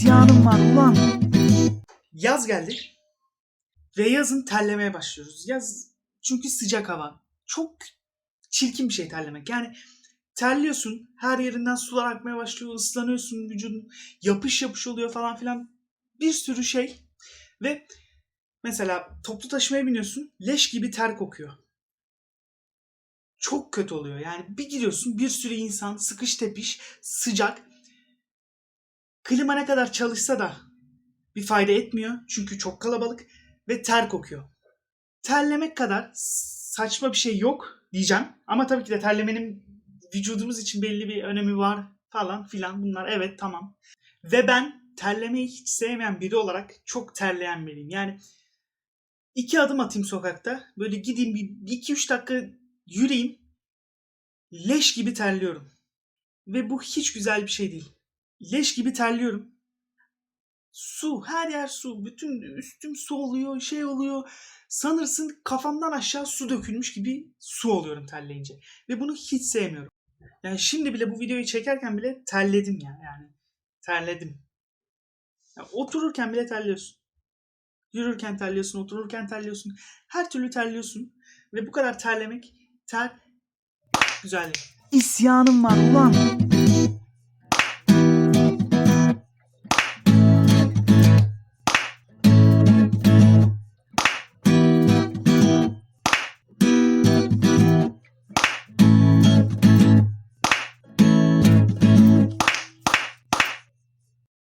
İsyanım var ulan. Yaz geldi. Ve yazın terlemeye başlıyoruz. Yaz çünkü sıcak hava. Çok çirkin bir şey terlemek. Yani terliyorsun, her yerinden sular akmaya başlıyor, ıslanıyorsun, vücudun yapış yapış oluyor falan filan. Bir sürü şey. Ve mesela toplu taşımaya biniyorsun, leş gibi ter kokuyor. Çok kötü oluyor. Yani bir gidiyorsun bir sürü insan, sıkış tepiş, sıcak. Klima ne kadar çalışsa da bir fayda etmiyor. Çünkü çok kalabalık ve ter kokuyor. Terlemek kadar saçma bir şey yok diyeceğim. Ama tabii ki de terlemenin vücudumuz için belli bir önemi var falan filan bunlar evet tamam. Ve ben terlemeyi hiç sevmeyen biri olarak çok terleyen biriyim. Yani iki adım atayım sokakta böyle gideyim bir, iki üç dakika yürüyeyim leş gibi terliyorum. Ve bu hiç güzel bir şey değil. Leş gibi terliyorum. Su, her yer su. Bütün üstüm su oluyor, şey oluyor. Sanırsın kafamdan aşağı su dökülmüş gibi su oluyorum terleyince. Ve bunu hiç sevmiyorum. Yani şimdi bile bu videoyu çekerken bile terledim ya yani. Terledim. Ya otururken bile terliyorsun. Yürürken terliyorsun, otururken terliyorsun. Her türlü terliyorsun. Ve bu kadar terlemek, ter güzel değil. İsyanım var ulan.